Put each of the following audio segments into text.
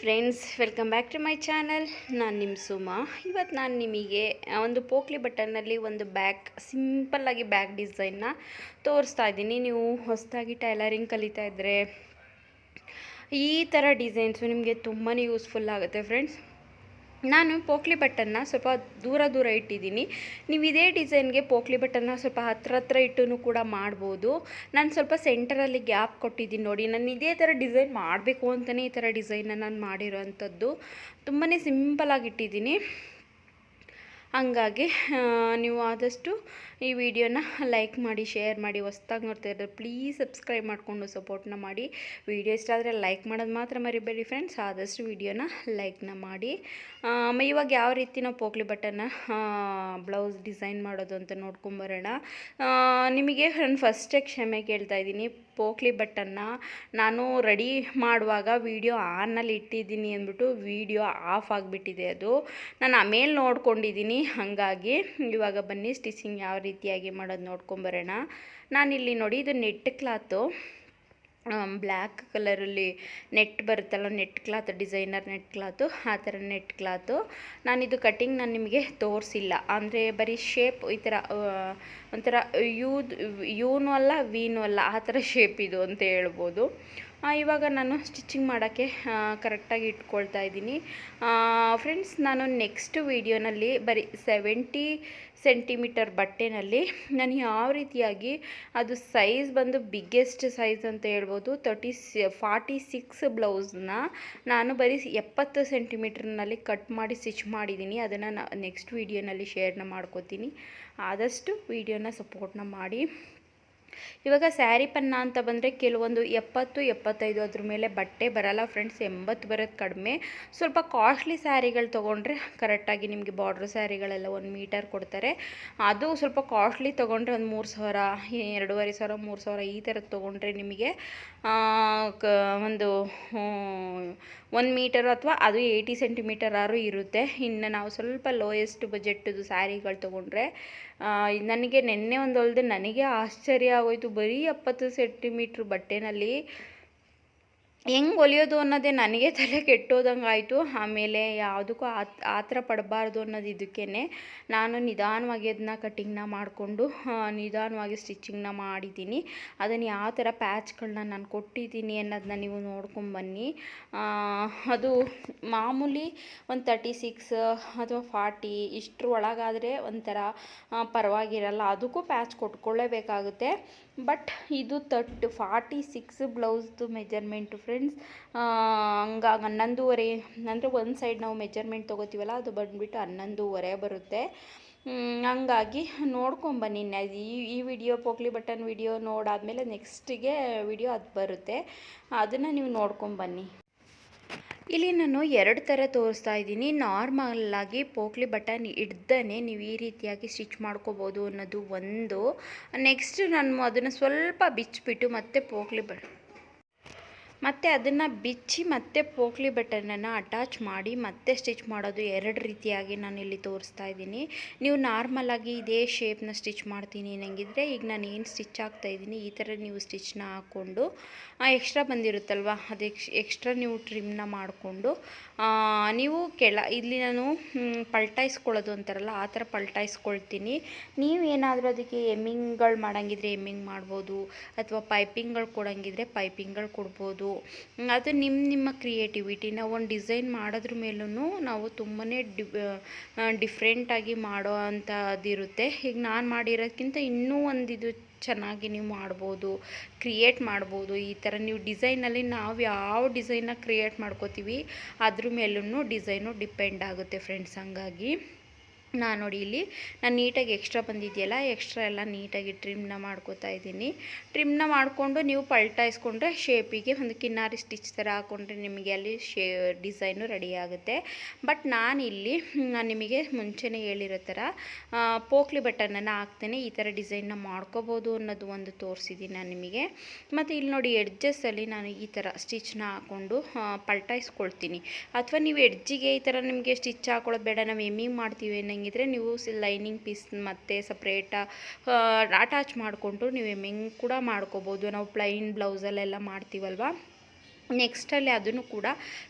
Friends welcome back to my channel ನಾನು ನಿಮ್ಮ ಸುಮಾ. ಇವತ್ತು ನಾನು ನಿಮಗೆ ಒಂದು ಪೋಕ್ಲಿ ಬಟನ್ನಲ್ಲಿ ಒಂದು ಬ್ಯಾಗ್ ಸಿಂಪಲ್ಲಾಗಿ ಬ್ಯಾಕ್ ಡಿಸೈನ್ನ ತೋರಿಸ್ತಾ ಇದ್ದೀನಿ. ನೀವು ಹೊಸದಾಗಿ ಟೈಲರಿಂಗ್ ಕಲಿತಾ ಇದ್ದರೆ ಈ ಥರ ಡಿಸೈನ್ಸು ನಿಮಗೆ ತುಂಬಾ ಯೂಸ್ಫುಲ್ ಆಗುತ್ತೆ ಫ್ರೆಂಡ್ಸ್ ನಾನು ಪೋಕ್ಲಿ ಬಟನ್ನ ಸ್ವಲ್ಪ ದೂರ ದೂರ ಇಟ್ಟಿದ್ದೀನಿ. ನೀವು ಇದೇ ಡಿಸೈನ್ಗೆ ಪೋಕ್ಲಿ ಬಟನ್ನ ಸ್ವಲ್ಪ ಹತ್ರ ಹತ್ರ ಇಟ್ಟು ಕೂಡ ಮಾಡ್ಬೋದು. ನಾನು ಸ್ವಲ್ಪ ಸೆಂಟರಲ್ಲಿ ಗ್ಯಾಪ್ ಕೊಟ್ಟಿದ್ದೀನಿ ನೋಡಿ. ನಾನು ಇದೇ ಥರ ಡಿಸೈನ್ ಮಾಡಬೇಕು ಅಂತಲೇ ಈ ಥರ ಡಿಸೈನನ್ನು ನಾನು ಮಾಡಿರೋವಂಥದ್ದು ತುಂಬಾ ಸಿಂಪಲಾಗಿ ಇಟ್ಟಿದ್ದೀನಿ. ಹಂಗಾಗಿ ನೀವು ಆದಷ್ಟು ಈ ವಿಡಿಯೋನ ಲೈಕ್ ಮಾಡಿ, ಶೇರ್ ಮಾಡಿ, ಹೊಸ್ದಾಗಿ ನೋಡ್ತಾ ಇದ್ದಾರೆ ಪ್ಲೀಸ್ ಸಬ್ಸ್ಕ್ರೈಬ್ ಮಾಡಿಕೊಂಡು ಸಪೋರ್ಟ್ನ ಮಾಡಿ. ವಿಡಿಯೋ ಇಷ್ಟ ಆದರೆ ಲೈಕ್ ಮಾಡೋದು ಮಾತ್ರ ಮರಿಬೇಡಿ ಫ್ರೆಂಡ್ಸ್ ಆದಷ್ಟು ವಿಡಿಯೋನ ಲೈಕ್ನ ಮಾಡಿ. ಇವಾಗ ಯಾವ ರೀತಿ ನಾವು ಪೋಕ್ಲಿ ಬಟನ್ನ ಬ್ಲೌಸ್ ಡಿಸೈನ್ ಮಾಡೋದು ಅಂತ ನೋಡ್ಕೊಂಬರೋಣ. ನಿಮಗೆ ನಾನು ಫಸ್ಟೇ ಕ್ಷಮೆ ಕೇಳ್ತಾ ಇದ್ದೀನಿ. ಪೋಕ್ಲಿ ಬಟನ್ನ ನಾನು ರೆಡಿ ಮಾಡುವಾಗ ವಿಡಿಯೋ ಆನಲ್ಲಿ ಇಟ್ಟಿದ್ದೀನಿ ಅಂದ್ಬಿಟ್ಟು ವಿಡಿಯೋ ಆಫ್ ಆಗಿಬಿಟ್ಟಿದೆ ಅದು. ನಾನು ಆಮೇಲೆ ನೋಡ್ಕೊಂಡಿದ್ದೀನಿ. ಹಾಗಾಗಿ ಇವಾಗ ಬನ್ನಿ ಸ್ಟಿಚಿಂಗ್ ಯಾವ ರೀತಿಯಾಗಿ ಮಾಡೋದು ನೋಡ್ಕೊಂಬರೋಣ ನಾನಿಲ್ಲಿ ನೋಡಿ, ಇದು ನೆಟ್ ಕ್ಲಾತು ಬ್ಲ್ಯಾಕ್ ಕಲರಲ್ಲಿ ನೆಟ್ ಬರುತ್ತಲ್ಲ net cloth designer net cloth ಆ ಥರ ನೆಟ್ ಕ್ಲಾತು ನಾನಿದು ಕಟ್ಟಿಂಗ್ ನಾನು ನಿಮಗೆ ತೋರಿಸಿಲ್ಲ. ಅಂದರೆ ಬರೀ ಶೇಪ್ ಈ ಥರ ಒಂಥರ ಯೂದ್, ಯೂನು ಅಲ್ಲ, ವೀನು ಅಲ್ಲ, ಆ ಥರ ಶೇಪ್ ಇದು ಅಂತ ಹೇಳ್ಬೋದು. ಇವಾಗ ನಾನು ಸ್ಟಿಚಿಂಗ್ ಮಾಡೋಕ್ಕೆ ಕರೆಕ್ಟಾಗಿ ಇಟ್ಕೊಳ್ತಾ ಇದ್ದೀನಿ. ಫ್ರೆಂಡ್ಸ್ ನಾನು ನೆಕ್ಸ್ಟ್ ವೀಡಿಯೋನಲ್ಲಿ ಬರೀ ಸೆವೆಂಟಿ ಸೆಂಟಿಮೀಟರ್ ಬಟ್ಟೆನಲ್ಲಿ ನಾನು ಯಾವ ರೀತಿಯಾಗಿ ಅದು ಸೈಜ್ ಬಂದು ಬಿಗ್ಗೆಸ್ಟ್ ಸೈಜ್ ಅಂತ ಹೇಳ್ಬೋದು ತರ್ಟಿ ಫಾರ್ಟಿ ಸಿಕ್ಸ್ ಬ್ಲೌಸ್ನ ನಾನು ಬರೀ ಎಪ್ಪತ್ತು ಸೆಂಟಿಮೀಟ್ರ್ನಲ್ಲಿ ಕಟ್ ಮಾಡಿ ಸ್ಟಿಚ್ ಮಾಡಿದ್ದೀನಿ. ಅದನ್ನು ನಾ ನೆಕ್ಸ್ಟ್ ವೀಡಿಯೋನಲ್ಲಿ ಶೇರ್ನ ಮಾಡ್ಕೋತೀನಿ. ಆದಷ್ಟು ವೀಡಿಯೋನ ಸಪೋರ್ಟ್ನ ಮಾಡಿ. ಇವಾಗ ಸ್ಯಾರಿ ಪನ್ನ ಅಂತ ಬಂದರೆ ಕೆಲವೊಂದು ಎಪ್ಪತ್ತು, ಎಪ್ಪತ್ತೈದು ಅದ್ರ ಮೇಲೆ ಬಟ್ಟೆ ಬರಲ್ಲ ಫ್ರೆಂಡ್ಸ್ ಎಂಬತ್ತು ಬರೋದು ಕಡಿಮೆ. ಸ್ವಲ್ಪ ಕಾಸ್ಟ್ಲಿ ಸ್ಯಾರಿಗಳು ತೊಗೊಂಡ್ರೆ ಕರೆಕ್ಟಾಗಿ ನಿಮಗೆ ಬಾರ್ಡ್ರ್ ಸ್ಯಾರಿಗಳೆಲ್ಲ ಒಂದು ಮೀಟರ್ ಕೊಡ್ತಾರೆ. ಅದು ಸ್ವಲ್ಪ ಕಾಸ್ಟ್ಲಿ ತೊಗೊಂಡ್ರೆ ಒಂದು ಮೂರು ಸಾವಿರ ಎರಡೂವರೆ ಸಾವಿರ, ಮೂರು ಸಾವಿರ ಈ ಥರದ್ದು ತೊಗೊಂಡ್ರೆ ನಿಮಗೆ ಕ, ಒಂದು ಒಂದು ಮೀಟರ್ ಅಥವಾ ಅದು ಏಯ್ಟಿ ಸೆಂಟಿಮೀಟರ್ ಆರು ಇರುತ್ತೆ. ಇನ್ನು ನಾವು ಸ್ವಲ್ಪ ಲೋಯೆಸ್ಟ್ ಬಜೆಟ್ದು ಸ್ಯಾರಿಗಳು ತೊಗೊಂಡ್ರೆ ನನಗೆ ನಿನ್ನೆ ಒಂದು ಹೊಲ್ದೆ ನನಗೆ ಆಶ್ಚರ್ಯ ಆಗೋಯಿತು. ಬರೀ ಎಪ್ಪತ್ತು ಸೆಂಟಿಮೀಟ್ರ್ ಬಟ್ಟೆನಲ್ಲಿ ಹೆಂಗೆ ಹೊಲಿಯೋದು ಅನ್ನೋದೇ ನನಗೆ ತಲೆ ಕೆಟ್ಟೋದಂಗೆ ಆಯಿತು. ಆಮೇಲೆ ಯಾವುದಕ್ಕೂ ಆ ಥರ ಪಡಬಾರ್ದು ಅನ್ನೋದು ಇದಕ್ಕೇ ನಾನು ನಿಧಾನವಾಗಿ ಅದನ್ನ ಕಟ್ಟಿಂಗ್ನ ಮಾಡಿಕೊಂಡು ನಿಧಾನವಾಗಿ ಸ್ಟಿಚಿಂಗ್ನ ಮಾಡಿದ್ದೀನಿ. ಅದನ್ನು ಯಾವ ಥರ ಪ್ಯಾಚ್ಗಳನ್ನ ನಾನು ಕೊಟ್ಟಿದ್ದೀನಿ ಅನ್ನೋದನ್ನ ನೀವು ನೋಡ್ಕೊಂಬನ್ನಿ ಅದು ಮಾಮೂಲಿ ಒಂದು ತರ್ಟಿ ಸಿಕ್ಸ್ ಅಥವಾ ಫಾರ್ಟಿ ಇಷ್ಟ್ರ ಒಳಗಾದರೆ ಒಂಥರ ಪರವಾಗಿರಲ್ಲ. ಅದಕ್ಕೂ ಪ್ಯಾಚ್ ಕೊಟ್ಕೊಳ್ಳೇಬೇಕಾಗುತ್ತೆ. ಬಟ್ ಇದು ತರ್ಟ್, ಫಾರ್ಟಿ ಸಿಕ್ಸ್ ಬ್ಲೌಸ್ದು ಮೆಜರ್ಮೆಂಟು ಫ್ರೆಂಡ್ಸ್ ಹಂಗಾಗಿ ಹನ್ನೊಂದೂವರೆ ಅಂದರೆ ಒಂದು ಸೈಡ್ ನಾವು ಮೆಜರ್ಮೆಂಟ್ ತೊಗೋತೀವಲ್ಲ, ಅದು ಬಂದುಬಿಟ್ಟು ಹನ್ನೊಂದೂವರೆ ಬರುತ್ತೆ. ಹಂಗಾಗಿ ನೋಡ್ಕೊಂಬನ್ನಿ ಈ ಈ ವಿಡಿಯೋ ಪೋಕ್ಲಿ ಬಟನ್ ವಿಡಿಯೋ ನೋಡಾದಮೇಲೆ ನೆಕ್ಸ್ಟಿಗೆ ವಿಡಿಯೋ ಅದು ಬರುತ್ತೆ. ಅದನ್ನು ನೀವು ನೋಡ್ಕೊಂಬನ್ನಿ ಇಲ್ಲಿ ನಾನು ಎರಡು ಥರ ತೋರಿಸ್ತಾ ಇದ್ದೀನಿ. ನಾರ್ಮಲ್ಲಾಗಿ ಪೋಕ್ಲಿ ಬಟನ್ ಹಿಡ್ದೇ ನೀವು ಈ ರೀತಿಯಾಗಿ ಸ್ಟಿಚ್ ಮಾಡ್ಕೋಬೋದು ಅನ್ನೋದು ಒಂದು. ನೆಕ್ಸ್ಟ್ ನಾನು ಅದನ್ನು ಸ್ವಲ್ಪ ಬಿಚ್ಚಿಬಿಟ್ಟು ಮತ್ತೆ ಪೋಕ್ಲಿ ಬ ಮತ್ತು ಅದನ್ನು ಬಿಚ್ಚಿ ಮತ್ತೆ ಪೋಕ್ಲಿ ಬಟನನ್ನು ಅಟ್ಯಾಚ್ ಮಾಡಿ ಮತ್ತೆ ಸ್ಟಿಚ್ ಮಾಡೋದು ಎರಡು ರೀತಿಯಾಗಿ ನಾನು ಇಲ್ಲಿ ತೋರಿಸ್ತಾ ಇದ್ದೀನಿ. ನೀವು ನಾರ್ಮಲಾಗಿ ಇದೇ ಶೇಪ್ನ ಸ್ಟಿಚ್ ಮಾಡ್ತೀನಿ ನನಗಿದ್ರೆ ಈಗ ನಾನು ಏನು ಸ್ಟಿಚ್ ಆಗ್ತಾ ಇದ್ದೀನಿ, ಈ ಥರ ನೀವು ಸ್ಟಿಚ್ನ ಹಾಕ್ಕೊಂಡು ಎಕ್ಸ್ಟ್ರಾ ಬಂದಿರುತ್ತಲ್ವ, ಅದು ಎಕ್ಸ್ ಎಕ್ಸ್ಟ್ರಾ ನೀವು ಟ್ರಿಮ್ನ ಮಾಡಿಕೊಂಡು ನೀವು ಕೆಳ, ಇಲ್ಲಿ ನಾನು ಪಲ್ಟಾಯಿಸ್ಕೊಳ್ಳೋದು ಅಂತಾರಲ್ಲ, ಆ ಥರ ಪಲ್ಟಾಯಿಸ್ಕೊಳ್ತೀನಿ ನೀವು ಏನಾದರೂ ಅದಕ್ಕೆ ಎಮ್ಮಿಂಗ್ಗಳು ಮಾಡೋಂಗಿದ್ರೆ ಎಮ್ಮಿಂಗ್ ಮಾಡ್ಬೋದು, ಅಥವಾ ಪೈಪಿಂಗ್ಗಳು ಕೊಡಂಗಿದ್ರೆ ಪೈಪಿಂಗ್ಗಳು ಕೊಡ್ಬೋದು ಹ್ಮ್, ಅದು ನಿಮ್ಮ ನಿಮ್ಮ ಕ್ರಿಯೇಟಿವಿಟಿ ನಾವು ಒಂದು ಡಿಸೈನ್ ಮಾಡೋದ್ರ ಮೇಲೂ ನಾವು ತುಂಬಾ ಡಿ ಡಿಫ್ರೆಂಟಾಗಿ ಮಾಡೋ ಅಂಥದ್ದಿರುತ್ತೆ ಈಗ ನಾನು ಮಾಡಿರೋದ್ಕಿಂತ ಇನ್ನೂ ಒಂದು ಇದು ಚೆನ್ನಾಗಿ ನೀವು ಮಾಡ್ಬೋದು ಕ್ರಿಯೇಟ್ ಮಾಡ್ಬೋದು. ಈ ಥರ ನೀವು ಡಿಸೈನಲ್ಲಿ ನಾವು ಯಾವ ಡಿಸೈನ್ನ ಕ್ರಿಯೇಟ್ ಮಾಡ್ಕೋತೀವಿ ಅದ್ರ ಮೇಲೂ ಡಿಸೈನು ಡಿಪೆಂಡ್ ಆಗುತ್ತೆ ಫ್ರೆಂಡ್ಸ್ ಹಂಗಾಗಿ. ನಾನು ನೋಡಿ ಇಲ್ಲಿ, ನಾನು ನೀಟಾಗಿ ಎಕ್ಸ್ಟ್ರಾ ಬಂದಿದೆಯಲ್ಲ ಎಕ್ಸ್ಟ್ರಾ ಎಲ್ಲ ನೀಟಾಗಿ ಟ್ರಿಮ್ನ ಮಾಡ್ಕೋತಾ ಇದ್ದೀನಿ. ಟ್ರಿಮ್ನ ಮಾಡಿಕೊಂಡು ನೀವು ಪಲ್ಟಾಯಿಸ್ಕೊಂಡ್ರೆ ಶೇಪಿಗೆ ಒಂದು ಕಿನ್ನಾರಿ ಸ್ಟಿಚ್ ಥರ ಹಾಕ್ಕೊಂಡ್ರೆ ನಿಮಗೆ ಅಲ್ಲಿ ಶೇ ಡಿಸೈನು ರೆಡಿ ಆಗುತ್ತೆ. ಬಟ್ ನಾನಿಲ್ಲಿ ನಾನು ನಿಮಗೆ ಮುಂಚೆನೇ ಹೇಳಿರೋ ಥರ ಪೋಕ್ಲಿ ಬಟನನ್ನು ಹಾಕ್ತೇನೆ, ಈ ಥರ ಡಿಸೈನ್ನ ಮಾಡ್ಕೋಬೋದು ಅನ್ನೋದು ಒಂದು ತೋರಿಸಿದ್ದೀನಿ ನಾನು ನಿಮಗೆ. ಮತ್ತು ಇಲ್ಲಿ ನೋಡಿ ಎಡ್ಜಸ್ಸಲ್ಲಿ ನಾನು ಈ ಥರ ಸ್ಟಿಚ್ನ ಹಾಕ್ಕೊಂಡು ಪಲ್ಟಾಯಿಸ್ಕೊಳ್ತೀನಿ. ಅಥವಾ ನೀವು ಎಡ್ಜಿಗೆ ಈ ಥರ ನಿಮಗೆ ಸ್ಟಿಚ್ ಹಾಕೊಳ್ಳೋದು ಬೇಡ, ನಾವು ಎಮ್ಮಿಂಗ್ ಮಾಡ್ತೀವಿ ಅನ್ನಂಗಿದ್ರೆ ನೀವು ಲೈನಿಂಗ್ ಪೀಸ್ ಮತ್ತು ಸಪ್ರೇಟ ಅಟ್ಯಾಚ್ ಮಾಡಿಕೊಂಡು ನೀವು ಎಮ್ಮಿಂಗ್ ಕೂಡ ಮಾಡ್ಕೋಬೋದು. ನಾವು ಪ್ಲೈನ್ ಬ್ಲೌಸಲ್ಲೆಲ್ಲ ಮಾಡ್ತೀವಲ್ವ? ನೆಕ್ಸ್ಟಲ್ಲಿ ಅದನ್ನು ಕೂಡ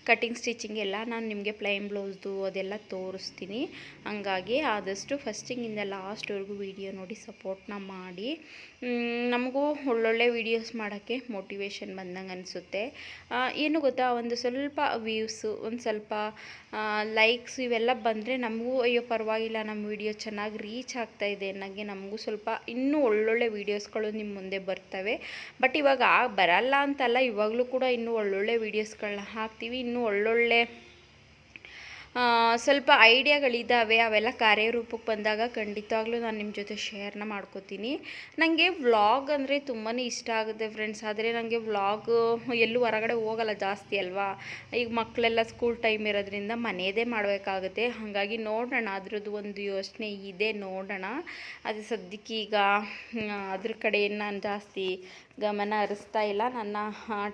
ಕಟಿಂಗ್ ಸ್ಟಿಚಿಂಗ್ ಎಲ್ಲ ನಾನು ನಿಮಗೆ ಪ್ಲೈನ್ ಬ್ಲೌಸ್ದು ಅದೆಲ್ಲ ತೋರಿಸ್ತೀನಿ. ಹಂಗಾಗಿ ಆದಷ್ಟು ಫಸ್ಟಿಂಗಿಂದ ಲಾಸ್ಟ್ವರೆಗೂ ವಿಡಿಯೋ ನೋಡಿ ಸಪೋರ್ಟ್ನ ಮಾಡಿ. ನಮಗೂ ಒಳ್ಳೊಳ್ಳೆ ವೀಡಿಯೋಸ್ ಮಾಡೋಕ್ಕೆ ಮೋಟಿವೇಶನ್ ಬಂದಂಗೆ ಅನಿಸುತ್ತೆ. ಏನು ಗೊತ್ತಾ? ಒಂದು ಸ್ವಲ್ಪ ವ್ಯೂಸು, ಒಂದು ಸ್ವಲ್ಪ ಲೈಕ್ಸ್ ಇವೆಲ್ಲ ಬಂದರೆ ನಮಗೂ, ಅಯ್ಯೋ ಪರವಾಗಿಲ್ಲ, ನಮ್ಮ ವಿಡಿಯೋ ಚೆನ್ನಾಗಿ ರೀಚ್ ಆಗ್ತಾ ಇದೆ ಅನ್ನಂಗೆ ನಮಗೂ ಸ್ವಲ್ಪ ಇನ್ನೂ ಒಳ್ಳೊಳ್ಳೆ ವೀಡಿಯೋಸ್ಗಳು ನಿಮ್ಮ ಮುಂದೆ ಬರ್ತವೆ. ಬಟ್ ಇವಾಗ ಬರಲ್ಲ ಅಂತಲ್ಲ, ಇವಾಗಲೂ ಕೂಡ ಇನ್ನೂ ಒಳ್ಳೊಳ್ಳೆ ವೀಡಿಯೋಸ್ಗಳನ್ನ ಹಾಕ್ತೀವಿ, ಇನ್ನೂ ಒಳ್ಳೊಳ್ಳೆ ಸ್ವಲ್ಪ ಐಡಿಯಾಗಳಿದ್ದಾವೆ, ಅವೆಲ್ಲ ಕಾರ್ಯರೂಪಕ್ಕೆ ಬಂದಾಗ ಖಂಡಿತವಾಗ್ಲೂ ನಾನು ನಿಮ್ಮ ಜೊತೆ ಶೇರ್ನ ಮಾಡ್ಕೋತೀನಿ. ನನಗೆ ವ್ಲಾಗ್ ಅಂದರೆ ತುಂಬಾ ಇಷ್ಟ ಆಗುತ್ತೆ ಫ್ರೆಂಡ್ಸ್ ಆದರೆ ನನಗೆ ವ್ಲಾಗ್ ಎಲ್ಲೂ ಹೊರಗಡೆ ಹೋಗಲ್ಲ ಜಾಸ್ತಿ ಅಲ್ವಾ? ಈಗ ಮಕ್ಕಳೆಲ್ಲ ಸ್ಕೂಲ್ ಟೈಮ್ ಇರೋದ್ರಿಂದ ಮನೆಯದೇ ಮಾಡಬೇಕಾಗುತ್ತೆ. ಹಾಗಾಗಿ ನೋಡೋಣ, ಅದ್ರದ್ದು ಒಂದು ಯೋಚನೆ ಇದೆ, ನೋಡೋಣ. ಅದು ಸದ್ಯಕ್ಕೆ ಈಗ ಅದ್ರ ಕಡೆ ನಾನು ಜಾಸ್ತಿ ಗಮನ ಹರಿಸ್ತಾ ಇಲ್ಲ. ನನ್ನ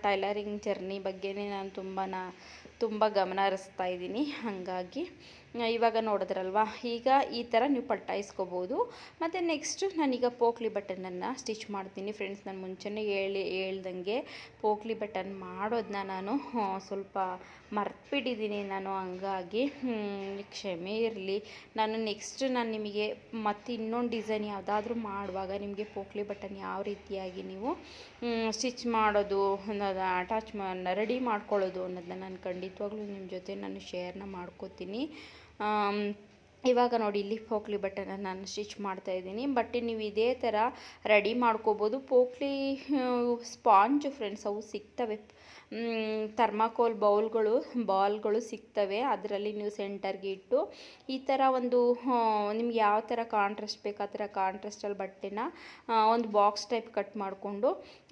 ಟೈಲರಿಂಗ್ ಜರ್ನಿ ಬಗ್ಗೆನೇ ನಾನು ತುಂಬಾ ತುಂಬ ಗಮನ ಹರಿಸ್ತಾ ಇದ್ದೀನಿ. ಹಾಗಾಗಿ ಇವಾಗ ನೋಡಿದ್ರಲ್ವಾ? ಈಗ ಈ ಥರ ನೀವು ಪಟ್ಟಾಯಿಸ್ಕೋಬೋದು ಮತ್ತು ನೆಕ್ಸ್ಟು ನಾನೀಗ ಪೋಕ್ಲಿ ಬಟನನ್ನು ಸ್ಟಿಚ್ ಮಾಡ್ತೀನಿ ಫ್ರೆಂಡ್ಸ್ ನಾನು ಮುಂಚೆನೇ ಹೇಳಿ, ಹೇಳ್ದಂಗೆ ಪೋಕ್ಲಿ ಬಟನ್ ಮಾಡೋದನ್ನ ನಾನು ಸ್ವಲ್ಪ ಮರ್ತ್ಬಿಟ್ಟಿದ್ದೀನಿ ನಾನು, ಹಂಗಾಗಿ ಕ್ಷಮೆ ಇರಲಿ. ನಾನು ನೆಕ್ಸ್ಟ್ ನಾನು ನಿಮಗೆ ಮತ್ತೆ ಇನ್ನೊಂದು ಡಿಸೈನ್ ಯಾವುದಾದ್ರೂ ಮಾಡುವಾಗ ನಿಮಗೆ ಪೋಕ್ಲಿ ಬಟನ್ ಯಾವ ರೀತಿಯಾಗಿ ನೀವು ಸ್ಟಿಚ್ ಮಾಡೋದು ಅಟ್ಯಾಚ್ ರೆಡಿ ಮಾಡ್ಕೊಳ್ಳೋದು ಅನ್ನೋದನ್ನ ನಾನು ಖಂಡಿತವಾಗ್ಲೂ ನಿಮ್ಮ ಜೊತೆ ನಾನು ಶೇರ್ನ ಮಾಡ್ಕೋತೀನಿ. um, ಇವಾಗ ನೋಡಿ, ಇಲ್ಲಿ ಪೋಕ್ಲಿ ಬಟನ್ನ ನಾನು ಸ್ಟಿಚ್ ಮಾಡ್ತಾ ಇದ್ದೀನಿ. ಬಟ್ ನೀವು ಇದೇ ಥರ ರೆಡಿ ಮಾಡ್ಕೋಬೋದು. ಪೋಕ್ಲಿ ಸ್ಪಾಂಜ್ ಫ್ರೆಂಡ್ಸ್, ಅವು ಸಿಗ್ತವೆ. ಥರ್ಮಾಕೋಲ್ ಬೌಲ್ಗಳು, ಬಾಲ್ಗಳು ಸಿಗ್ತವೆ. ಅದರಲ್ಲಿ ನೀವು ಸೆಂಟರ್ಗೆ ಇಟ್ಟು ಈ ಥರ ಒಂದು ನಿಮ್ಗೆ ಯಾವ ಥರ ಕಾಂಟ್ರಾಸ್ಟ್ ಬೇಕು, ಆ ಥರ ಕಾಂಟ್ರಾಸ್ಟಲ್ಲಿ ಬಟ್ಟೆನ ಒಂದು ಬಾಕ್ಸ್ ಟೈಪ್ ಕಟ್ ಮಾಡಿಕೊಂಡು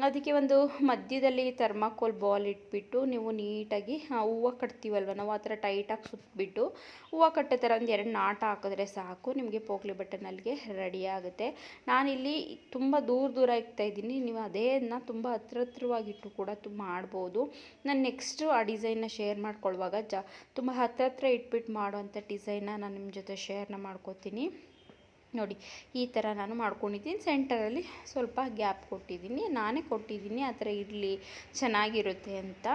ಅದಕ್ಕೆ ಒಂದು ಮಧ್ಯದಲ್ಲಿ ಥರ್ಮಾಕೋಲ್ ಬಾಲ್ ಇಟ್ಬಿಟ್ಟು ನೀವು ನೀಟಾಗಿ ಹೂವು ಕಟ್ತೀವಲ್ವ, ನಾವು ಆ ಥರ ಟೈಟಾಗಿ ಸುತ್ತಬಿಟ್ಟು ಹೂವು ಕಟ್ಟೋ ಥರ ಒಂದು ಎರಡು ನಾಟ ಹಾಕಿದ್ರೆ ಸಾಕು, ನಿಮಗೆ ಪೋಕ್ಲಿ ಬಟನ್ ಅಲ್ಲಿಗೆ ರೆಡಿ ಆಗುತ್ತೆ. ನಾನಿಲ್ಲಿ ತುಂಬ ದೂರ ದೂರ ಇದ್ದೀನಿ. ನೀವು ಅದೇನ ತುಂಬ ಹತ್ರ ಹತ್ರವಾಗಿಟ್ಟು ಕೂಡ ತುಂಬ ಮಾಡ್ಬೋದು. ನಾನು ನೆಕ್ಸ್ಟು ಆ ಡಿಸೈನ್ನ ಶೇರ್ ಮಾಡ್ಕೊಳ್ಳುವಾಗ ಜಾ, ತುಂಬ ಹತ್ರ ಹತ್ರ ಇಟ್ಬಿಟ್ಟು ಮಾಡುವಂಥ ಡಿಸೈನ್ನ ನಾನು ನಿಮ್ಮ ಜೊತೆ ಶೇರ್ನ ಮಾಡ್ಕೋತೀನಿ. ನೋಡಿ, ಈ ಥರ ನಾನು ಮಾಡ್ಕೊಂಡಿದ್ದೀನಿ. ಸೆಂಟರಲ್ಲಿ ಸ್ವಲ್ಪ ಗ್ಯಾಪ್ ಕೊಟ್ಟಿದ್ದೀನಿ. ನಾನೇ ಕೊಟ್ಟಿದ್ದೀನಿ. ಆ ಥರ ಇರಲಿ, ಚೆನ್ನಾಗಿರುತ್ತೆ ಅಂತ.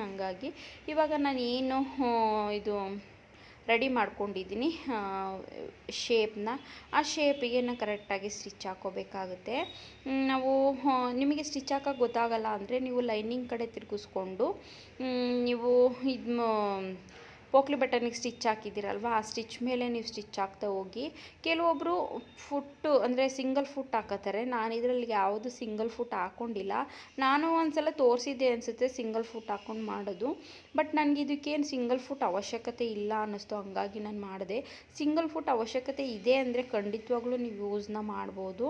ಹಾಗಾಗಿ ಇವಾಗ ನಾನು ಏನು ಇದು ರೆಡಿ ಮಾಡ್ಕೊಂಡಿದ್ದೀನಿ ಶೇಪ್ನ ಆ ಶೇಪಿಗೆ ನಾನು ಕರೆಕ್ಟಾಗಿ ಸ್ಟಿಚ್ ಹಾಕೋಬೇಕಾಗುತ್ತೆ. ನಾವು ನಿಮಗೆ ಸ್ಟಿಚ್ ಹಾಕೋಕೆ ಗೊತ್ತಾಗಲ್ಲ ಅಂದರೆ ನೀವು ಲೈನಿಂಗ್ ಕಡೆ ತಿರುಗಿಸ್ಕೊಂಡು ನೀವು ಇದು ಪೋಕ್ಲಿ ಬಟನಿಗೆ ಸ್ಟಿಚ್ ಹಾಕಿದ್ದೀರಲ್ವ, ಆ ಸ್ಟಿಚ್ ಮೇಲೆ ನೀವು ಸ್ಟಿಚ್ ಹಾಕ್ತಾ ಹೋಗಿ ಕೆಲವೊಬ್ಬರು ಫುಟ್ಟು ಅಂದರೆ ಸಿಂಗಲ್ ಫುಟ್ ಹಾಕೋತಾರೆ ನಾನು ಇದರಲ್ಲಿ ಯಾವುದು ಸಿಂಗಲ್ ಫುಟ್ ಹಾಕ್ಕೊಂಡಿಲ್ಲ ನಾನು ಒಂದ್ಸಲ ತೋರಿಸಿದ್ದೆ ಅನಿಸುತ್ತೆ ಸಿಂಗಲ್ ಫುಟ್ ಹಾಕ್ಕೊಂಡು ಮಾಡೋದು. ಬಟ್ ನನಗೆ ಇದಕ್ಕೇನು ಸಿಂಗಲ್ ಫುಟ್ ಅವಶ್ಯಕತೆ ಇಲ್ಲ ಅನ್ನಿಸ್ತು, ಹಂಗಾಗಿ ನಾನು ಮಾಡಿದೆ. ಸಿಂಗಲ್ ಫುಟ್ ಅವಶ್ಯಕತೆ ಇದೆ ಅಂದರೆ ಖಂಡಿತವಾಗ್ಲೂ ನೀವು ಯೂಸ್ನ ಮಾಡ್ಬೋದು.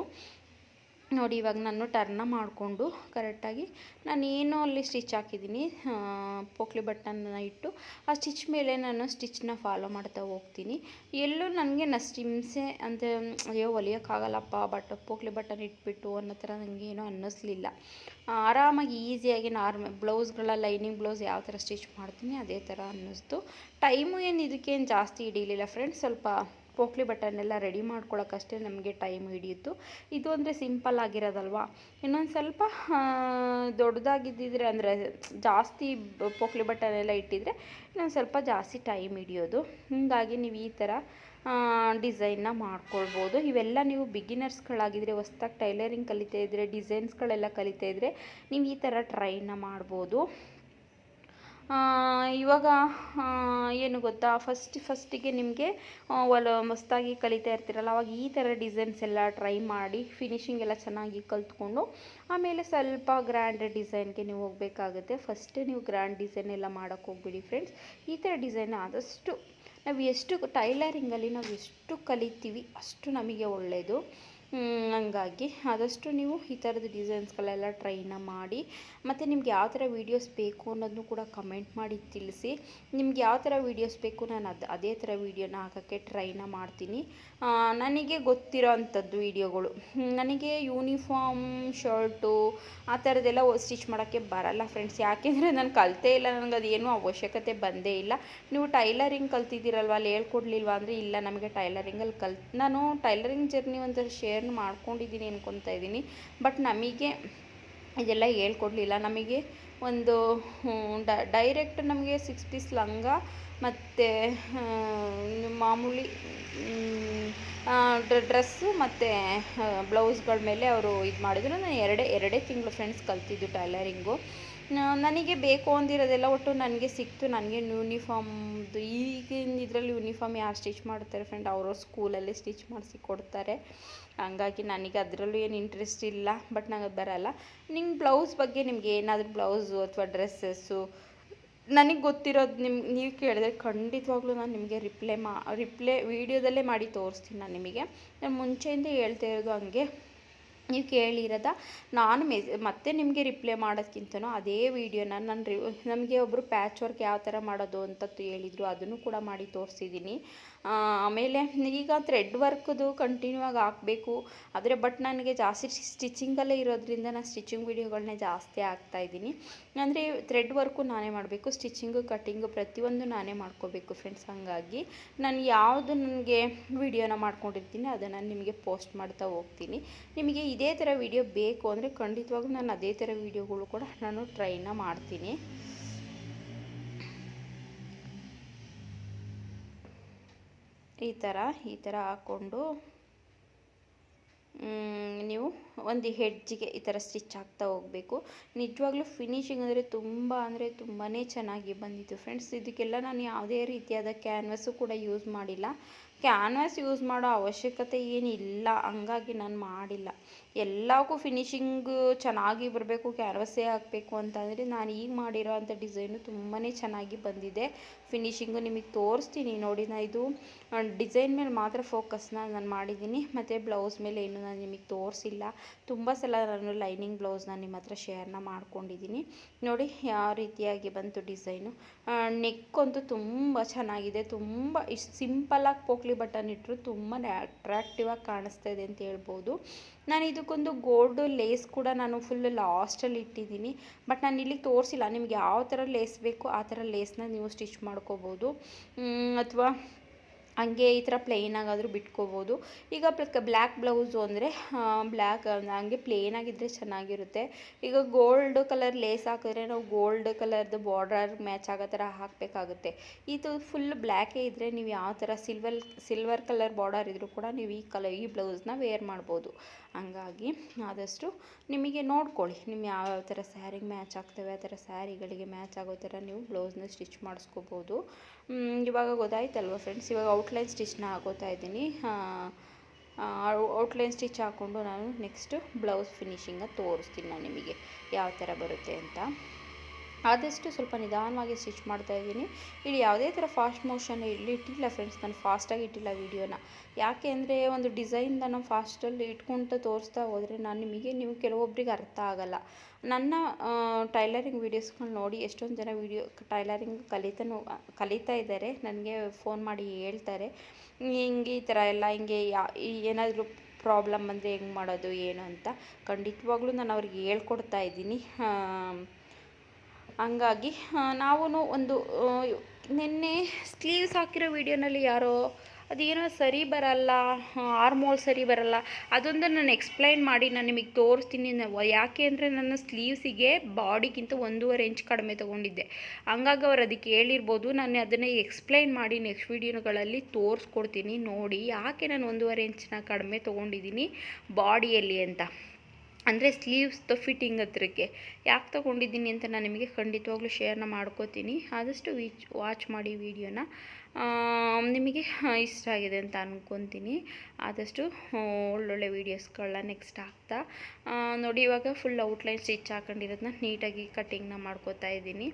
ನೋಡಿ, ಇವಾಗ ನಾನು ಟರ್ನ ಮಾಡಿಕೊಂಡು ಕರೆಕ್ಟಾಗಿ ನಾನು ಏನು ಅಲ್ಲಿ ಸ್ಟಿಚ್ ಹಾಕಿದ್ದೀನಿ ಪೋಕ್ಲಿ ಬಟನ್ನ ಇಟ್ಟು ಆ ಸ್ಟಿಚ್ ಮೇಲೆ ನಾನು ಸ್ಟಿಚ್ನ ಫಾಲೋ ಮಾಡ್ತಾ ಹೋಗ್ತೀನಿ. ಎಲ್ಲೂ ನನಗೆ ನಷ್ಟು ಸ್ಟಿಮ್ಸೆ ಅಂದರೆ, ಅಯ್ಯೋ ಹೊಲಿಯೋಕ್ಕಾಗಲ್ಲಪ್ಪ ಬಟ್ ಪೋಕ್ಲಿ ಬಟನ್ ಇಟ್ಬಿಟ್ಟು ಅನ್ನೋ ಥರ ಏನೋ ಅನ್ನಿಸ್ಲಿಲ್ಲ. ಆರಾಮಾಗಿ ಈಸಿಯಾಗಿ ನಾರ್ಮಲ್ ಬ್ಲೌಸ್ಗಳ ಲೈನಿಂಗ್ ಬ್ಲೌಸ್ ಯಾವ ಥರ ಸ್ಟಿಚ್ ಮಾಡ್ತೀನಿ ಅದೇ ಥರ ಅನ್ನಿಸ್ತು. ಟೈಮು ಏನು, ಇದಕ್ಕೇನು ಜಾಸ್ತಿ ಹಿಡೀಲಿಲ್ಲ. ಫ್ರೆಂಡ್ಸ್ ಸ್ವಲ್ಪ ಪೋಕ್ಲಿ ಬಟನ್ ಎಲ್ಲ ರೆಡಿ ಮಾಡ್ಕೊಳ್ಳೋಕ್ಕಷ್ಟೇ ನಮಗೆ ಟೈಮ್ ಹಿಡಿಯಿತು ಇದು ಅಂದರೆ ಸಿಂಪಲ್ ಆಗಿರೋದಲ್ವಾ? ಇನ್ನೊಂದು ಸ್ವಲ್ಪ ದೊಡ್ಡದಾಗಿದ್ದಿದ್ರೆ ಅಂದರೆ ಜಾಸ್ತಿ ಪೋಕ್ಲಿ ಬಟನ್ ಎಲ್ಲ ಇಟ್ಟಿದ್ರೆ ಇನ್ನೊಂದು ಸ್ವಲ್ಪ ಜಾಸ್ತಿ ಟೈಮ್ ಹಿಡಿಯೋದು. ಹೀಗಾಗಿ ನೀವು ಈ ಥರ ಡಿಸೈನ್ನ ಮಾಡ್ಕೊಳ್ಬೋದು. ಇವೆಲ್ಲ ನೀವು ಬಿಗಿನರ್ಸ್ಗಳಾಗಿದ್ದರೆ ಹೊಸ್ದಾಗಿ ಟೈಲರಿಂಗ್ ಕಲಿತಾ ಇದ್ದರೆ ಡಿಸೈನ್ಸ್ಗಳೆಲ್ಲ ಕಲಿತಾ ಇದ್ದರೆ ನೀವು ಈ ಥರ ಟ್ರೈನ ಮಾಡ್ಬೋದು. ಇವಾಗ ಏನು ಗೊತ್ತಾ? ಫಸ್ಟ್ ಫಸ್ಟಿಗೆ ನಿಮಗೆ ಒಲ ಹೊಸ್ದಾಗಿ ಕಲಿತಾ ಇರ್ತೀರಲ್ಲ, ಅವಾಗ ಈ ಥರ ಡಿಸೈನ್ಸ್ ಎಲ್ಲ ಟ್ರೈ ಮಾಡಿ ಫಿನಿಶಿಂಗ್ ಎಲ್ಲ ಚೆನ್ನಾಗಿ ಕಲ್ತ್ಕೊಂಡು, ಆಮೇಲೆ ಸ್ವಲ್ಪ ಗ್ರ್ಯಾಂಡ್ ಡಿಸೈನ್ಗೆ ನೀವು ಹೋಗಬೇಕಾಗುತ್ತೆ. ಫಸ್ಟೇ ನೀವು ಗ್ರ್ಯಾಂಡ್ ಡಿಸೈನ್ ಎಲ್ಲ ಮಾಡೋಕ್ಕೆ ಹೋಗ್ಬಿಡಿ ಫ್ರೆಂಡ್ಸ್ ಈ ಥರ ಡಿಸೈನ್ ಆದಷ್ಟು, ನಾವು ಎಷ್ಟು ಟೈಲರಿಂಗಲ್ಲಿ ನಾವು ಎಷ್ಟು ಕಲಿತೀವಿ ಅಷ್ಟು ನಮಗೆ ಒಳ್ಳೆಯದು ಹಂಗಾಗಿ ಆದಷ್ಟು ನೀವು ಈ ಥರದ ಡಿಸೈನ್ಸ್ಗಳೆಲ್ಲ ಟ್ರೈನ ಮಾಡಿ, ಮತ್ತು ನಿಮ್ಗೆ ಯಾವ ಥರ ವೀಡಿಯೋಸ್ ಬೇಕು ಅನ್ನೋದನ್ನು ಕೂಡ ಕಮೆಂಟ್ ಮಾಡಿ ತಿಳಿಸಿ. ನಿಮ್ಗೆ ಯಾವ ಥರ ವೀಡಿಯೋಸ್ ಬೇಕು ನಾನು ಅದು, ಅದೇ ಥರ ವೀಡಿಯೋನ ಹಾಕೋಕ್ಕೆ ಟ್ರೈನ ಮಾಡ್ತೀನಿ. ನನಗೆ ಗೊತ್ತಿರೋ ಅಂಥದ್ದು ವೀಡಿಯೋಗಳು. ನನಗೆ ಯೂನಿಫಾರ್ಮ್, ಶರ್ಟು, ಆ ಥರದ್ದೆಲ್ಲ ಸ್ಟಿಚ್ ಮಾಡೋಕ್ಕೆ ಬರಲ್ಲ ಫ್ರೆಂಡ್ಸ್. ಯಾಕೆಂದರೆ ನಾನು ಕಲಿತೇ ಇಲ್ಲ, ನನಗೆ ಅದೇನು ಅವಶ್ಯಕತೆ ಬಂದೇ ಇಲ್ಲ. ನೀವು ಟೈಲರಿಂಗ್ ಕಲ್ತಿದ್ದೀರಲ್ವ, ಅಲ್ಲಿ ಹೇಳ್ಕೊಡ್ಲಿಲ್ವ ಅಂದರೆ ಇಲ್ಲ, ನಮಗೆ ಟೈಲರಿಂಗಲ್ಲಿ ಕಲ್, ನಾನು ಟೈಲರಿಂಗ್ ಜರ್ನಿ ಒಂದು ಶೇರ್ ಮಾಡ್ಕೊಂಡಿದ್ದೀನಿ ಅನ್ಕೊತಾ ಇದ್ದೀನಿ. ಬಟ್ ನಮಗೆ ಇದೆಲ್ಲ ಹೇಳ್ಕೊಡ್ಲಿಲ್ಲ. ನಮಗೆ ಒಂದು ಡೈರೆಕ್ಟ್ ನಮಗೆ ಸಿಕ್ಸ್ ಪೀಸ್ ಲಂಗ ಮತ್ತು ಮಾಮೂಲಿ ಡ್ರೆಸ್ಸು ಮತ್ತು ಬ್ಲೌಸ್ಗಳ ಮೇಲೆ ಅವರು ಇದು ಮಾಡಿದ್ರು. ನಾನು ಎರಡೇ ಎರಡೇ ತಿಂಗಳು ಫ್ರೆಂಡ್ಸ್ ಕಲ್ತಿದ್ದು ಟೈಲರಿಂಗು ನನಗೆ ಬೇಕು ಅಂದಿರೋದೆಲ್ಲ ಒಟ್ಟು ನನಗೆ ಸಿಕ್ತು. ನನಗೆ ಯೂನಿಫಾರ್ಮ್ದು ಈಗಿನ ಇದರಲ್ಲಿ ಯೂನಿಫಾರ್ಮ್ ಯಾರು ಸ್ಟಿಚ್ ಮಾಡ್ತಾರೆ ಫ್ರೆಂಡ್ ಅವರು ಸ್ಕೂಲಲ್ಲೇ ಸ್ಟಿಚ್ ಮಾಡಿಸಿ ಕೊಡ್ತಾರೆ. ಹಂಗಾಗಿ ನನಗೆ ಅದರಲ್ಲೂ ಏನು ಇಂಟ್ರೆಸ್ಟ್ ಇಲ್ಲ ಬಟ್ ನಂಗೆ ಅದು ಬರಲ್ಲ. ನಿಂಗೆ ಬ್ಲೌಸ್ ಬಗ್ಗೆ ನಿಮ್ಗೆ ಏನಾದರೂ ಬ್ಲೌಸು ಅಥವಾ ಡ್ರೆಸ್ಸಸ್ಸು ನನಗೆ ಗೊತ್ತಿರೋದು ನಿಮ್ಗೆ ನೀವು ಕೇಳಿದ್ರೆ ಖಂಡಿತವಾಗ್ಲೂ ನಾನು ನಿಮಗೆ ರಿಪ್ಲೈ ಮಾ ರಿಪ್ಲೈ ವೀಡಿಯೋದಲ್ಲೇ ಮಾಡಿ ತೋರಿಸ್ತೀನಿ ನಾನು ನಿಮಗೆ. ನಾನು ಮುಂಚೆಯಿಂದ ಹೇಳ್ತಾ ಇರೋದು ಹಂಗೆ. ನೀವು ಕೇಳಿರೋದ ನಾನು ಮೆಸ್, ಮತ್ತೆ ನಿಮಗೆ ರಿಪ್ಲೈ ಮಾಡೋದ್ಕಿಂತನೂ ಅದೇ ವೀಡಿಯೋನ ನಾನು ರಿ ನಮಗೆ ಒಬ್ಬರು ಪ್ಯಾಚ್ ವರ್ಕ್ ಯಾವ ಥರ ಮಾಡೋದು ಅಂತ ಹೇಳಿದರು, ಅದನ್ನು ಕೂಡ ಮಾಡಿ ತೋರಿಸಿದ್ದೀನಿ. ಆಮೇಲೆ ಈಗ ಥ್ರೆಡ್ ವರ್ಕ್ದು ಕಂಟಿನ್ಯೂ ಆಗಿ ಹಾಕಬೇಕು. ಆದರೆ ಬಟ್ ನನಗೆ ಜಾಸ್ತಿ ಸ್ಟಿಚಿಂಗಲ್ಲೇ ಇರೋದ್ರಿಂದ ನಾನು ಸ್ಟಿಚಿಂಗ್ ವೀಡಿಯೋಗಳನ್ನೇ ಜಾಸ್ತಿ ಹಾಕ್ತಾಯಿದ್ದೀನಿ ಅಂದರೆ ಥ್ರೆಡ್ ವರ್ಕು ನಾನೇ ಮಾಡಬೇಕು ಸ್ಟಿಚಿಂಗು ಕಟ್ಟಿಂಗು ಪ್ರತಿಯೊಂದು ನಾನೇ ಮಾಡ್ಕೋಬೇಕು ಫ್ರೆಂಡ್ಸ್ ಹಾಗಾಗಿ ನಾನು ಯಾವುದು ನನಗೆ ವಿಡಿಯೋನ ಮಾಡ್ಕೊಂಡಿರ್ತೀನಿ, ಅದನ್ನು ನಿಮಗೆ ಪೋಸ್ಟ್ ಮಾಡ್ತಾ ಹೋಗ್ತೀನಿ. ನಿಮಗೆ ಇದೇ ಥರ ವಿಡಿಯೋ ಬೇಕು ಅಂದರೆ ಖಂಡಿತವಾಗ್ಲೂ ನಾನು ಅದೇ ಥರ ವಿಡಿಯೋಗಳು ಕೂಡ ನಾನು ಟ್ರೈನ ಮಾಡ್ತೀನಿ. ಈ ಥರ ಈ ಥರ ಹಾಕ್ಕೊಂಡು ನೀವು ಒಂದು ಹೆಡ್ಜಿಗೆ ಈ ಥರ ಸ್ಟಿಚ್ ಹಾಕ್ತಾ ಹೋಗಬೇಕು. ನಿಜವಾಗ್ಲೂ ಫಿನಿಶಿಂಗ್ ಅಂದರೆ ತುಂಬ ಅಂದರೆ ತುಂಬಾ ಚೆನ್ನಾಗಿ ಬಂದಿತ್ತು ಫ್ರೆಂಡ್ಸ್. ಇದಕ್ಕೆಲ್ಲ ನಾನು ಯಾವುದೇ ರೀತಿಯಾದ ಕ್ಯಾನ್ವಸ್ಸು ಕೂಡ ಯೂಸ್ ಮಾಡಿಲ್ಲ. ಕ್ಯಾನ್ವಾಸ್ ಯೂಸ್ ಮಾಡೋ ಅವಶ್ಯಕತೆ ಏನಿಲ್ಲ. ಹಂಗಾಗಿ ನಾನು ಮಾಡಿಲ್ಲ. ಎಲ್ಲಕ್ಕೂ ಫಿನಿಶಿಂಗು ಚೆನ್ನಾಗಿ ಬರಬೇಕು ಕ್ಯಾನ್ವಸ್ಸೇ ಹಾಕಬೇಕು ಅಂತಂದರೆ ನಾನು ಈಗ ಮಾಡಿರೋ ಅಂಥ ಡಿಸೈನು ತುಂಬಾ ಚೆನ್ನಾಗಿ ಬಂದಿದೆ. ಫಿನಿಶಿಂಗು ನಿಮಗೆ ತೋರಿಸ್ತೀನಿ ನೋಡಿ ನಾನು ಇದು. ಡಿಸೈನ್ ಮೇಲೆ ಮಾತ್ರ ಫೋಕಸ್ನ ನಾನು ಮಾಡಿದ್ದೀನಿ. ಮತ್ತು ಬ್ಲೌಸ್ ಮೇಲೆ ಏನು ನಾನು ನಿಮಗೆ ತೋರಿಸಿಲ್ಲ. ತುಂಬ ಸಲ ನಾನು ಲೈನಿಂಗ್ ಬ್ಲೌಸ್ನ ನಿಮ್ಮ ಹತ್ರ ಶೇರ್ನ ಮಾಡ್ಕೊಂಡಿದ್ದೀನಿ. ನೋಡಿ ಯಾವ ರೀತಿಯಾಗಿ ಬಂತು ಡಿಸೈನು ನೆಕ್ ಅಂತೂ ತುಂಬ ಚೆನ್ನಾಗಿದೆ. ತುಂಬ ಇಷ್ಟು ಸಿಂಪಲ್ಲಾಗಿ ಪೋಕ್ಲಿ ಬಟನ್ ಇಟ್ಟರು ತುಂಬಾ ಅಟ್ರಾಕ್ಟಿವ್ ಆಗಿ ಕಾಣಿಸ್ತಾ ಇದೆ ಅಂತ ಹೇಳ್ಬೋದು. ನಾನು ಇದಕ್ಕೊಂದು ಗೋಲ್ಡ್ ಲೇಸ್ ಕೂಡ ನಾನು ಫುಲ್ ಲಾಸ್ಟಲ್ಲಿ ಇಟ್ಟಿದ್ದೀನಿ. ಬಟ್ ನಾನು ಇಲ್ಲಿ ತೋರಿಸಿಲ್ಲ. ನಿಮ್ಗೆ ಯಾವ ಥರ ಲೇಸ್ ಬೇಕು ಆ ಥರ ಲೇಸ್ನ ನೀವು ಸ್ಟಿಚ್ ಮಾಡ್ಕೋಬೋದು. ಅಥವಾ ಹಂಗೆ ಈ ಥರ ಪ್ಲೇನಾಗಾದರೂ ಬಿಟ್ಕೋಬೋದು. ಈಗ ಬ್ಲ್ಯಾಕ್ ಬ್ಲೌಸು ಅಂದರೆ ಬ್ಲ್ಯಾಕ್ ಹಂಗೆ ಪ್ಲೇನಾಗಿದ್ದರೆ ಚೆನ್ನಾಗಿರುತ್ತೆ. ಈಗ ಗೋಲ್ಡ್ ಕಲರ್ ಲೇಸ್ ಹಾಕಿದ್ರೆ ನಾವು ಗೋಲ್ಡ್ ಕಲರ್ದು ಬಾರ್ಡರ್ ಮ್ಯಾಚ್ ಆಗೋ ಥರ ಹಾಕಬೇಕಾಗುತ್ತೆ. ಇದು ಫುಲ್ ಬ್ಲ್ಯಾಕೇ ಇದ್ದರೆ ನೀವು ಯಾವ ಥರ ಸಿಲ್ವರ್ ಸಿಲ್ವರ್ ಕಲರ್ ಬಾರ್ಡರ್ ಇದ್ದರೂ ಕೂಡ ನೀವು ಈ ಕಲರ್ ಈ ಬ್ಲೌಸ್ನ ವೇರ್ ಮಾಡ್ಬೋದು. ಹಂಗಾಗಿ ಆದಷ್ಟು ನಿಮಗೆ ನೋಡ್ಕೊಳ್ಳಿ ನಿಮ್ಮ ಯಾವ್ಯಾವ ಥರ ಸ್ಯಾರಿಗೆ ಮ್ಯಾಚ್ ಆಗ್ತವೆ, ಆ ಥರ ಸ್ಯಾರಿಗಳಿಗೆ ಮ್ಯಾಚ್ ಆಗೋ ಥರ ನೀವು ಬ್ಲೌಸ್ನ ಸ್ಟಿಚ್ ಮಾಡಿಸ್ಕೋಬೋದು. ಇವಾಗ ಗೊತ್ತಾಯ್ತಲ್ವ ಫ್ರೆಂಡ್ಸ್, ಇವಾಗ ಔಟ್ಲೈನ್ ಸ್ಟಿಚ್ನ ಹಾಕೋತಾ ಇದ್ದೀನಿ. ಔಟ್ಲೈನ್ ಸ್ಟಿಚ್ ಹಾಕ್ಕೊಂಡು ನಾನು ನೆಕ್ಸ್ಟು ಬ್ಲೌಸ್ ಫಿನಿಶಿಂಗ ತೋರಿಸ್ತೀನಿ ನಾನು ನಿಮಗೆ, ಯಾವ ಥರ ಬರುತ್ತೆ ಅಂತ. ಆದಷ್ಟು ಸ್ವಲ್ಪ ನಿಧಾನವಾಗಿ ಸ್ಟಿಚ್ ಮಾಡ್ತಾ ಇದ್ದೀನಿ. ಇಲ್ಲಿ ಯಾವುದೇ ಥರ ಫಾಸ್ಟ್ ಮೋಷನ್ ಇಲ್ಲಿ ಇಟ್ಟಿಲ್ಲ ಫ್ರೆಂಡ್ಸ್ ನಾನು ಫಾಸ್ಟಾಗಿ ಇಟ್ಟಿಲ್ಲ ವೀಡಿಯೋನ ಯಾಕೆ ಅಂದರೆ ಒಂದು ಡಿಸೈನ್ ನಾನು ಫಾಸ್ಟಲ್ಲಿ ಇಟ್ಕೊಂಡು ತೋರಿಸ್ತಾ ಹೋದರೆ ನಾನು ನಿಮಗೆ, ನೀವು ಕೆಲವೊಬ್ಬರಿಗೆ ಅರ್ಥ ಆಗಲ್ಲ. ನನ್ನ ಟೈಲರಿಂಗ್ ವೀಡಿಯೋಸ್ಗಳು ನೋಡಿ ಎಷ್ಟೊಂದು ಜನ ವೀಡಿಯೋ ಟೈಲರಿಂಗ್ ಕಲಿತಾನು, ಕಲಿತಾ ಇದ್ದಾರೆ. ನನಗೆ ಫೋನ್ ಮಾಡಿ ಹೇಳ್ತಾರೆ. ಹಿಂಗೆ ಈ ಥರ ಎಲ್ಲ, ಹಿಂಗೆ ಯಾ ಏನಾದರೂ ಪ್ರಾಬ್ಲಮ್ ಅಂದರೆ ಹೆಂಗೆ ಮಾಡೋದು, ಏನು ಅಂತ ಖಂಡಿತವಾಗ್ಲೂ ನಾನು ಅವ್ರಿಗೆ ಹೇಳ್ಕೊಡ್ತಾ ಇದ್ದೀನಿ. ಹಂಗಾಗಿ ನಾವೂ ಒಂದು ನಿನ್ನೆ ಸ್ಲೀವ್ಸ್ ಹಾಕಿರೋ ವಿಡಿಯೋನಲ್ಲಿ ಯಾರೋ, ಅದೇನೋ ಸರಿ ಬರಲ್ಲ ಆರ್ಮೋಲ್ ಸರಿ ಬರಲ್ಲ, ಅದೊಂದು ನಾನು ಎಕ್ಸ್ಪ್ಲೈನ್ ಮಾಡಿ, ನಾನು ನಿಮಗೆ ತೋರಿಸ್ತೀನಿ ಯಾಕೆ ಅಂದರೆ ನನ್ನ ಸ್ಲೀವ್ಸಿಗೆ ಬಾಡಿಗಿಂತ ಒಂದೂವರೆ ಇಂಚ್ ಕಡಿಮೆ ತೊಗೊಂಡಿದ್ದೆ. ಹಂಗಾಗಿ ಅವ್ರು ಅದಕ್ಕೆ ಹೇಳಿರ್ಬೋದು, ನಾನು ಅದನ್ನು ಎಕ್ಸ್ಪ್ಲೈನ್ ಮಾಡಿ ನೆಕ್ಸ್ಟ್ ವೀಡಿಯೋಗಳಲ್ಲಿ ತೋರಿಸ್ಕೊಡ್ತೀನಿ, ನೋಡಿ, ಯಾಕೆ ನಾನು ಒಂದೂವರೆ ಇಂಚನ್ನ ಕಡಿಮೆ ತೊಗೊಂಡಿದ್ದೀನಿ ಬಾಡಿಯಲ್ಲಿ ಅಂತ. ಅಂದರೆ ಸ್ಲೀವ್ಸ್ದು ಫಿಟ್ಟಿಂಗ್ ಹತ್ರಕ್ಕೆ. ಯಾಕೆ ತೊಗೊಂಡಿದ್ದೀನಿ ಅಂತ ನಾನು ನಿಮಗೆ ಖಂಡಿತವಾಗ್ಲೂ ಶೇರ್ನ ಮಾಡ್ಕೋತೀನಿ. ಆದಷ್ಟು ವೀಚ್ ವಾಚ್ ಮಾಡಿ ವೀಡಿಯೋನ ನಿಮಗೆ ಇಷ್ಟ ಆಗಿದೆ ಅಂತ ಅಂದ್ಕೊತೀನಿ ಆದಷ್ಟು ಒಳ್ಳೊಳ್ಳೆ ವೀಡಿಯೋಸ್ಗಳನ್ನ ನೆಕ್ಸ್ಟ್ ಹಾಕ್ತಾ ನೋಡಿ, ಇವಾಗ ಫುಲ್ ಔಟ್ಲೈನ್ ಸ್ಟಿಚ್ ಹಾಕೊಂಡಿರೋದನ್ನ ನೀಟಾಗಿ ಕಟ್ಟಿಂಗ್ನ ಮಾಡ್ಕೋತಾ ಇದ್ದೀನಿ.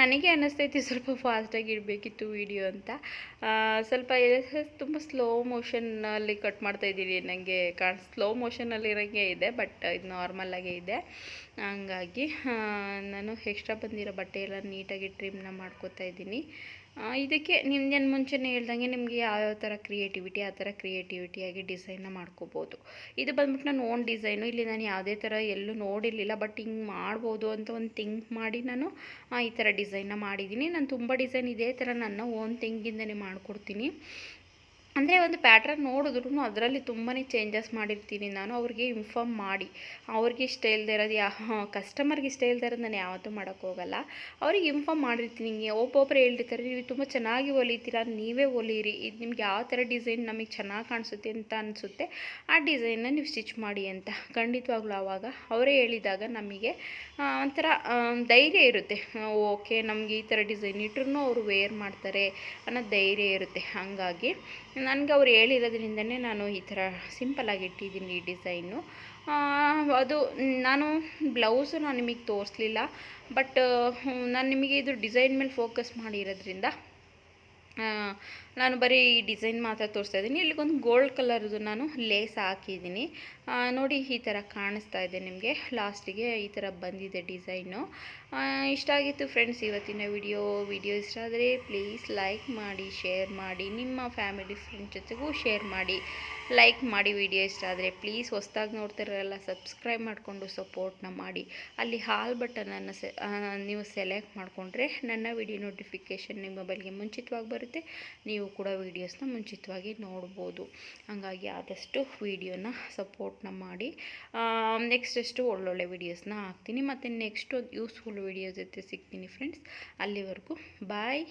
ನನಗೆ ಅನ್ನಿಸ್ತೈತಿ ಸ್ವಲ್ಪ ಫಾಸ್ಟಾಗಿ ಇಡಬೇಕಿತ್ತು ವೀಡಿಯೋ ಅಂತ. ಸ್ವಲ್ಪ ತುಂಬ ಸ್ಲೋ ಮೋಷನ್ನಲ್ಲಿ ಕಟ್ ಮಾಡ್ತಾ ಇದ್ದೀನಿ. ನನಗೆ ಕಾಣ್ ಸ್ಲೋ ಮೋಷನಲ್ಲಿರೋಂಗೆ ಇದೆ ಬಟ್ ಇದು ನಾರ್ಮಲಾಗೇ ಇದೆ. ಹಂಗಾಗಿ ನಾನು ಎಕ್ಸ್ಟ್ರಾ ಬಂದಿರೋ ಬಟ್ಟೆ ಎಲ್ಲ ನೀಟಾಗಿ ಟ್ರಿಮ್ನ ಮಾಡ್ಕೋತಾ ಇದ್ದೀನಿ. ಇದಕ್ಕೆ ನಿಮ್ಗೇನು ಮುಂಚೆನೇ ಹೇಳ್ದಂಗೆ ನಿಮಗೆ ಯಾವ್ಯಾವ ಥರ ಕ್ರಿಯೇಟಿವಿಟಿ ಆ ಥರ ಕ್ರಿಯೇಟಿವಿಟಿಯಾಗಿ ಡಿಸೈನ್ನ ಮಾಡ್ಕೋಬೋದು. ಇದು ಬಂದ್ಬಿಟ್ಟು ನಾನು ಓನ್ ಡಿಸೈನು ಇಲ್ಲಿ ನಾನು ಯಾವುದೇ ಥರ ಎಲ್ಲೂ ನೋಡಿರಲಿಲ್ಲ ಬಟ್ ಹಿಂಗೆ ಮಾಡ್ಬೋದು ಅಂತ ಒಂದು ಥಿಂಕ್ ಮಾಡಿ ನಾನು ಈ ಥರ ಡಿಸೈನ್ನ ಮಾಡಿದ್ದೀನಿ ನಾನು ತುಂಬ ಡಿಸೈನ್ ಇದೇ ಥರ ನನ್ನ ಓನ್ ಥಿಂಗಿಂದನೇ ಮಾಡಿಕೊಡ್ತೀನಿ. ಅಂದರೆ ಒಂದು ಪ್ಯಾಟ್ರನ್ ನೋಡಿದ್ರು ಅದರಲ್ಲಿ ತುಂಬಾ ಚೇಂಜಸ್ ಮಾಡಿರ್ತೀನಿ ನಾನು, ಅವ್ರಿಗೆ ಇನ್ಫಾರ್ಮ್ ಮಾಡಿ. ಅವ್ರಿಗೆ ಇಷ್ಟ ಇಲ್ಲದೆ ಇರೋದು ಯಾವ ಕಸ್ಟಮರ್ಗೆ ಇಷ್ಟ ಇಲ್ಲದೆ ಇರೋದು ನಾನು ಯಾವತ್ತೂ ಮಾಡೋಕ್ಕೋಗಲ್ಲ ಅವ್ರಿಗೆ ಇನ್ಫಾರ್ಮ್ ಮಾಡಿರ್ತೀನಿ ಹಿಂಗೆ, ಒಬ್ಬೊಬ್ರು ಹೇಳಿರ್ತಾರೆ ನೀವು ತುಂಬ ಚೆನ್ನಾಗಿ ಹೊಲಿತೀರ, ನೀವೇ ಹೊಲೀರಿ, ಇದು ನಿಮ್ಗೆ ಯಾವ ಥರ ಡಿಸೈನ್ ನಮಗೆ ಚೆನ್ನಾಗಿ ಕಾಣಿಸುತ್ತೆ ಅಂತ ಅನಿಸುತ್ತೆ, ಆ ಡಿಸೈನನ್ನ ನೀವು ಸ್ಟಿಚ್ ಮಾಡಿ ಅಂತ. ಖಂಡಿತವಾಗ್ಲೂ ಆವಾಗ ಅವರೇ ಹೇಳಿದಾಗ ನಮಗೆ ಒಂಥರ ಧೈರ್ಯ ಇರುತ್ತೆ. ಓಕೆ, ನಮಗೆ ಈ ಥರ ಡಿಸೈನ್ ಇಟ್ರೂ ಅವರು ವೇರ್ ಮಾಡ್ತಾರೆ ಅನ್ನೋ ಧೈರ್ಯ ಇರುತ್ತೆ. ಹಾಗಾಗಿ ನನಗೆ ಅವ್ರು ಹೇಳಿರೋದ್ರಿಂದನೇ ನಾನು ಈ ಥರ ಸಿಂಪಲ್ಲಾಗಿ ಇಟ್ಟಿದ್ದೀನಿ ಈ ಡಿಸೈನು. ಅದು ನಾನು ಬ್ಲೌಸು ನಾನು ನಿಮಗೆ ತೋರಿಸ್ಲಿಲ್ಲ, ಬಟ್ ನಾನು ನಿಮಗೆ ಇದು ಡಿಸೈನ್ ಮೇಲೆ ಫೋಕಸ್ ಮಾಡಿರೋದ್ರಿಂದ ನಾನು ಬರೀ ಈ ಡಿಸೈನ್ ಮಾತ್ರ ತೋರಿಸ್ತಾ ಇದ್ದೀನಿ. ಇಲ್ಲಿಗೊಂದು ಗೋಲ್ಡ್ ಕಲರ್ದು ನಾನು ಲೇಸ್ ಹಾಕಿದ್ದೀನಿ. ನೋಡಿ ಈ ಥರ ಕಾಣಿಸ್ತಾ ಇದೆ ನಿಮಗೆ. ಲಾಸ್ಟಿಗೆ ಈ ಥರ ಬಂದಿದೆ ಡಿಸೈನು. ಇಷ್ಟ ಆಗಿತ್ತು ಫ್ರೆಂಡ್ಸ್ ಇವತ್ತಿನ ವಿಡಿಯೋ. ವಿಡಿಯೋ ಇಷ್ಟ ಆದರೆ ಪ್ಲೀಸ್ ಲೈಕ್ ಮಾಡಿ, ಶೇರ್ ಮಾಡಿ, ನಿಮ್ಮ ಫ್ಯಾಮಿಲಿ ಫ್ರೆಂಡ್ ಜೊತೆಗೂ ಶೇರ್ ಮಾಡಿ. ಲೈಕ್ ಮಾಡಿ ವಿಡಿಯೋ ಇಷ್ಟ ಆದರೆ ಪ್ಲೀಸ್ ಹೊಸ್ದಾಗಿ ನೋಡ್ತಿರಲ್ಲ ಸಬ್ಸ್ಕ್ರೈಬ್ ಮಾಡಿಕೊಂಡು ಸಪೋರ್ಟ್ನ ಮಾಡಿ. ಅಲ್ಲಿ ಹಾಲ್ ಬಟನನ್ನು ಸೆ ನೀವು ಸೆಲೆಕ್ಟ್ ಮಾಡಿಕೊಂಡ್ರೆ ನನ್ನ ವಿಡಿಯೋ ನೋಟಿಫಿಕೇಷನ್ ನಿಮ್ಮ ಮೊಬೈಲ್ಗೆ ಮುಂಚಿತವಾಗಿ ಬರುತ್ತೆ. ನೀವು ಕೂಡ ವೀಡಿಯೋಸ್ನ ಮುಂಚಿತವಾಗಿ ನೋಡ್ಬೋದು. ಹಾಗಾಗಿ ಆದಷ್ಟು ವೀಡಿಯೋನ ಸಪೋರ್ಟ್ನ ಮಾಡಿ. ನೆಕ್ಸ್ಟ್ ಎಷ್ಟು ಒಳ್ಳೊಳ್ಳೆ ವೀಡಿಯೋಸ್ನ ಹಾಕ್ತೀನಿ. ಮತ್ತು ನೆಕ್ಸ್ಟ್ ಯೂಸ್ಫುಲ್ ವೀಡಿಯೋ ಜೊತೆ ಸಿಗ್ತೀನಿ ಫ್ರೆಂಡ್ಸ್ ಅಲ್ಲಿವರೆಗೂ ಬಾಯ್